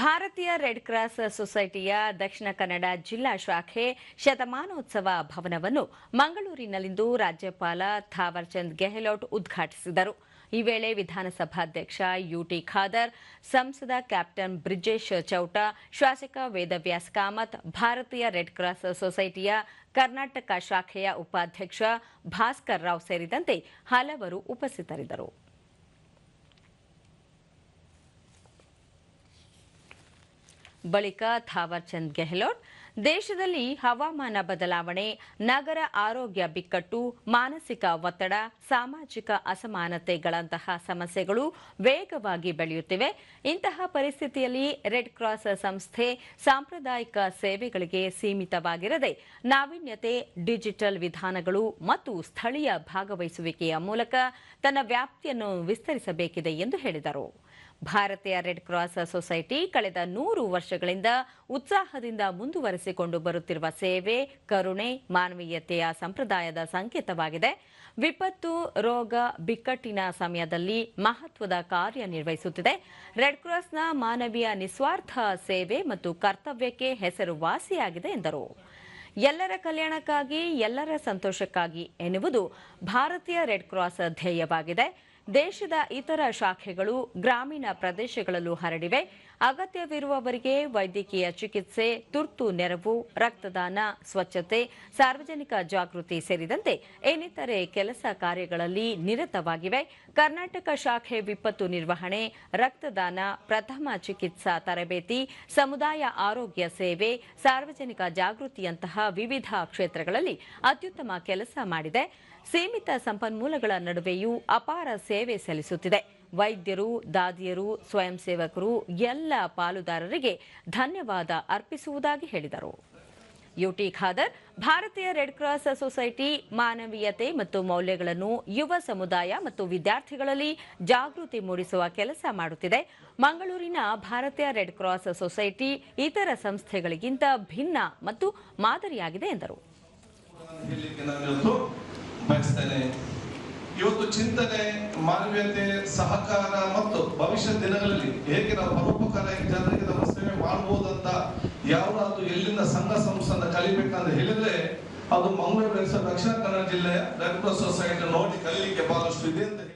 ಭಾರತೀಯ red cross ಸೊಸೈಟಿಯ Dakshina Kannada ಜಿಲ್ಲಾ ಶಾಖೆ ಶತಮಾನೋತ್ಸವ ಭವನವನ್ನು ಮಂಗಳೂರಿನಲ್ಲಿಂದು ರಾಜ್ಯಪಾಲ ಥಾವರ್ಚಂದ್ ಗೆಹ್ಲೋಟ್ ಉದ್ಘಾಟಿಸಿದರು. ಈ ವೇಳೆ ವಿಧಾನಸಭಾಧ್ಯಕ್ಷ ಯುಟಿ ಖಾದರ್, ಸಂಸದ ಕ್ಯಾಪ್ಟನ್ ಬ್ರಿಜೇಶ್ ಚೌಟ, ಶಾಸಕ ವೇದವ್ಯಾಸ್ ಕಾಮತ್, ಭಾರತೀಯ ರೆಡ್ ಕ್ರಾಸ್ ಸೊಸೈಟಿಯ ಕರ್ನಾಟಕ ಶಾಖೆಯ ಉಪಾಧ್ಯಕ್ಷ ಭಾಸ್ಕರ್ ರಾವ್ ಸೇರಿದಂತೆ ಹಲವರು ಉಪಸ್ಥಿತರಿದ್ದರು. ಬಳಿಕ ಥಾವರ್ಚಂದ್ ಗೆಹ್ಲೋಟ್, ದೇಶದಲ್ಲಿ ಹವಾಮಾನ ಬದಲಾವಣೆ, ನಗರ ಆರೋಗ್ಯ ಬಿಕ್ಕಟ್ಟು, ಮಾನಸಿಕ ಒತ್ತಡ, ಸಾಮಾಜಿಕ ಅಸಮಾನತೆಗಳಂತಹ ಸಮಸ್ಯೆಗಳು ವೇಗವಾಗಿ ಬೆಳೆಯುತ್ತಿವೆ. ಇಂತಹ ಪರಿಸ್ಥಿತಿಯಲ್ಲಿ ರೆಡ್ ಕ್ರಾಸ್ ಸಂಸ್ಥೆ ಸಾಂಪ್ರದಾಯಿಕ ಸೇವೆಗಳಿಗೆ ಸೀಮಿತವಾಗಿರದೆ ನಾವೀನ್ಯತೆ, ಡಿಜಿಟಲ್ ವಿಧಾನಗಳು ಮತ್ತು ಸ್ಥಳೀಯ ಭಾಗವಹಿಸುವಿಕೆಯ ಮೂಲಕ ತನ್ನ ವ್ಯಾಪ್ತಿಯನ್ನು ವಿಸ್ತರಿಸಬೇಕಿದೆ ಎಂದು ಹೇಳಿದರು. ಭಾರತೀಯ ರೆಡ್ ಕ್ರಾಸ್ ಸೊಸೈಟಿ ಕಳೆದ ನೂರು ವರ್ಷಗಳಿಂದ ಉತ್ಸಾಹದಿಂದ ಮುಂದುವರೆಸಿಕೊಂಡು ಬರುತ್ತಿರುವ ಸೇವೆ, ಕರುಣೆ, ಮಾನವೀಯತೆಯ ಸಂಪ್ರದಾಯದ ಸಂಕೇತವಾಗಿದೆ. ವಿಪತ್ತು, ರೋಗ, ಬಿಕ್ಕಟ್ಟಿನ ಸಮಯದಲ್ಲಿ ಮಹತ್ವದ ಕಾರ್ಯ ನಿರ್ವಹಿಸುತ್ತಿದೆ. ರೆಡ್ ಕ್ರಾಸ್ನ ಮಾನವೀಯ ನಿಸ್ವಾರ್ಥ ಸೇವೆ ಮತ್ತು ಕರ್ತವ್ಯಕ್ಕೆ ಹೆಸರುವಾಸಿಯಾಗಿದೆ ಎಂದರು. ಎಲ್ಲರ ಕಲ್ಯಾಣಕ್ಕಾಗಿ, ಎಲ್ಲರ ಸಂತೋಷಕ್ಕಾಗಿ ಎನ್ನುವುದು ಭಾರತೀಯ ರೆಡ್ ಕ್ರಾಸ್ ಧ್ಯೇಯವಾಗಿದೆ. ದೇಶದ ಇತರ ಶಾಖೆಗಳು ಗ್ರಾಮೀಣ ಪ್ರದೇಶಗಳಲ್ಲೂ ಹರಡಿವೆ. ಅಗತ್ಯವಿರುವವರಿಗೆ ವೈದ್ಯಕೀಯ ಚಿಕಿತ್ಸೆ, ತುರ್ತು ನೆರವು, ರಕ್ತದಾನ, ಸ್ವಚ್ಛತೆ, ಸಾರ್ವಜನಿಕ ಜಾಗೃತಿ ಸೇರಿದಂತೆ ಇನ್ನಿತರೆ ಕೆಲಸ ಕಾರ್ಯಗಳಲ್ಲಿ ನಿರತವಾಗಿವೆ. ಕರ್ನಾಟಕ ಶಾಖೆ ವಿಪತ್ತು ನಿರ್ವಹಣೆ, ರಕ್ತದಾನ, ಪ್ರಥಮ ಚಿಕಿತ್ಸಾ ತರಬೇತಿ, ಸಮುದಾಯ ಆರೋಗ್ಯ ಸೇವೆ, ಸಾರ್ವಜನಿಕ ಜಾಗೃತಿಯಂತಹ ವಿವಿಧ ಕ್ಷೇತ್ರಗಳಲ್ಲಿ ಅತ್ಯುತ್ತಮ ಕೆಲಸ ಮಾಡಿದೆ. ಸೀಮಿತ ಸಂಪನ್ಮೂಲಗಳ ನಡುವೆಯೂ ಅಪಾರ ಸೇವೆ ಸಲ್ಲಿಸುತ್ತಿದೆ. ವೈದ್ಯರು, ದಾದಿಯರು ಸ್ವಯಂ ಸೇವಕರು ಎಲ್ಲ ಪಾಲುದಾರರಿಗೆ ಧನ್ಯವಾದ ಅರ್ಪಿಸುವುದಾಗಿ ಹೇಳಿದರು. ಯುಟಿ ಖಾದರ್, ಭಾರತೀಯ ರೆಡ್ ಕ್ರಾಸ್ ಸೊಸೈಟಿ, ಮಾನವೀಯತೆ ಮತ್ತು ಮೌಲ್ಯಗಳನ್ನು ಯುವ ಸಮುದಾಯ ಮತ್ತು ವಿದ್ಯಾರ್ಥಿಗಳಲ್ಲಿ ಜಾಗೃತಿ ಮೂಡಿಸುವ ಕೆಲಸ ಮಾಡುತ್ತಿದೆ. ಮಂಗಳೂರಿನ ಭಾರತೀಯ ರೆಡ್ ಕ್ರಾಸ್ ಸೊಸೈಟಿ ಇತರ ಸಂಸ್ಥೆಗಳಿಗಿಂತ ಭಿನ್ನ ಮತ್ತು ಮಾದರಿಯಾಗಿದೆ ಎಂದರು. ಇವತ್ತು ಚಿಂತನೆ, ಮಾನವೀಯತೆ, ಸಹಕಾರ ಮತ್ತು ಭವಿಷ್ಯದ ದಿನಗಳಲ್ಲಿ ಹೇಗೆ ನಾವು ಪರೋಪಕಾರ ಜನರಿಗೆ ನಮ್ಮ ಸೇವೆ ಮಾಡಬಹುದಂತ ಯಾವ್ದಾದ್ರು ಎಲ್ಲಿಂದ ಸಂಘ ಸಂಸ್ಥೆ ಕಲಿಬೇಕಂತ ಹೇಳಿದ್ರೆ ಅದು ಮಂಗಳೂರು ದಕ್ಷಿಣ ಕನ್ನಡ ಜಿಲ್ಲೆಯ ರೆಡ್ ಕ್ರಾಸ್ ಸೊಸೈಟಿ ನೋಡಿ ಕಲಿಲಿಕ್ಕೆ ಬಹಳಷ್ಟು ಇದೆ ಅಂತ